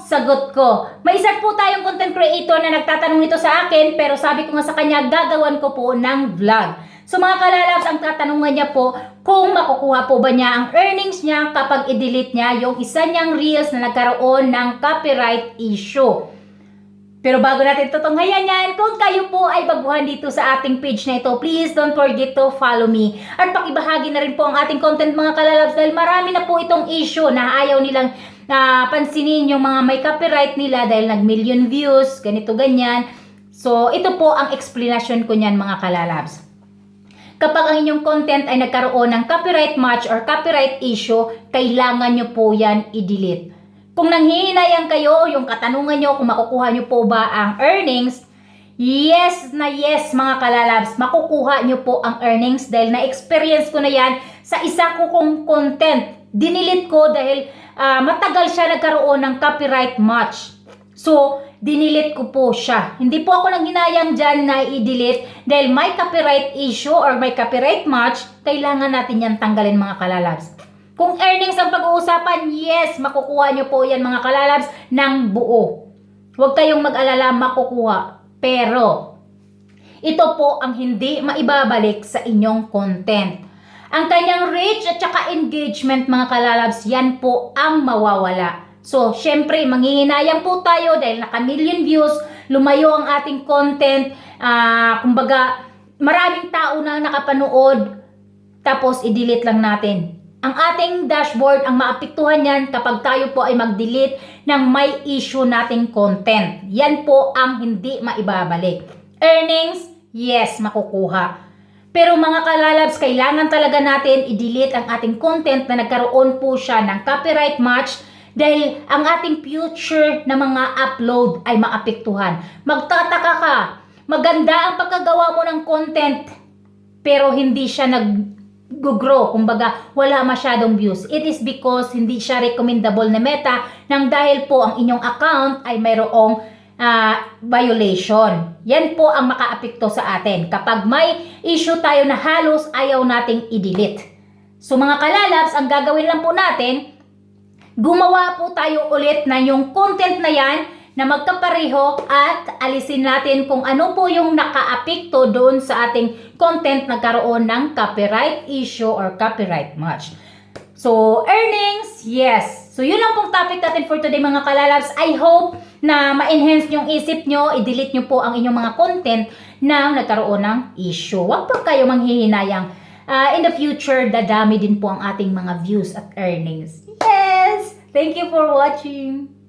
sagot ko. May isa po tayong content creator na nagtatanong nito sa akin pero sabi ko nga sa kanya gagawan ko po ng vlog. So mga kalalabs, ang tatanungan niya po kung makukuha po ba niya ang earnings niya kapag i-delete niya yung isa niyang reels na nagkaroon ng copyright issue. Pero bago natin tutunghayan yan, kung kayo po ay baguhan dito sa ating page na ito, please don't forget to follow me. At pakibahagi na rin po ang ating content mga kalalabs dahil marami na po itong issue na ayaw nilang na pansinin yung mga may copyright nila dahil nag million views, ganito ganyan. So ito po ang explanation ko niyan mga kalalabs. Kapag ang inyong content ay nagkaroon ng copyright match or copyright issue, kailangan nyo po yan i-delete. Kung nanghihinayang kayo, yung katanungan nyo kung makukuha nyo po ba ang earnings, yes na yes mga kalalabs, makukuha nyo po ang earnings dahil na-experience ko na yan sa isa ko kong content. Dinilit ko dahil ah, matagal siya nagkaroon ng copyright match. So, dinilit ko po siya. Hindi po ako nang hinayang dyan na i-delete dahil may copyright issue or may copyright match, kailangan natin yan tanggalin mga kalalabs. Kung earnings ang pag-uusapan, yes, makukuha nyo po yan mga kalalabs ng buo. Huwag kayong mag-alala, makukuha. Pero, ito po ang hindi maibabalik sa inyong content. Ang kanyang reach at saka engagement mga kalalabs, yan po ang mawawala. So, syempre, manghihinayang po tayo dahil naka million views, lumayo ang ating content, ah, kumbaga, maraming tao na nakapanood, tapos i-delete lang natin. Ang ating dashboard, ang maapektuhan yan kapag tayo po ay mag-delete ng may issue nating content. Yan po ang hindi maibabalik. Earnings, yes, makukuha. Pero mga kalalabs, kailangan talaga natin i-delete ang ating content na nagkaroon po siya ng copyright match dahil ang ating future na mga upload ay maapektuhan. Magtataka ka, maganda ang pagkagawa mo ng content pero hindi siya nag grow kumbaga wala masyadong views. It is because hindi siya recommendable na meta nang dahil po ang inyong account ay mayroong ah, violation. Yan po ang makaapekto sa atin kapag may issue tayo na halos ayaw nating i-delete. So mga kalalabs, ang gagawin lang po natin, gumawa po tayo ulit na yung content na yan na magkapareho at alisin natin kung ano po yung nakaapekto doon sa ating content nagkaroon ng copyright issue or copyright match. So, earnings, yes. So, yun lang pong topic natin for today mga kalalabs. I hope na ma-enhance yung isip nyo, i-delete nyo po ang inyong mga content na nagkaroon ng issue. Huwag po kayo manghihinayang. Ah, in the future, dadami din po ang ating mga views at earnings. Yes! Thank you for watching.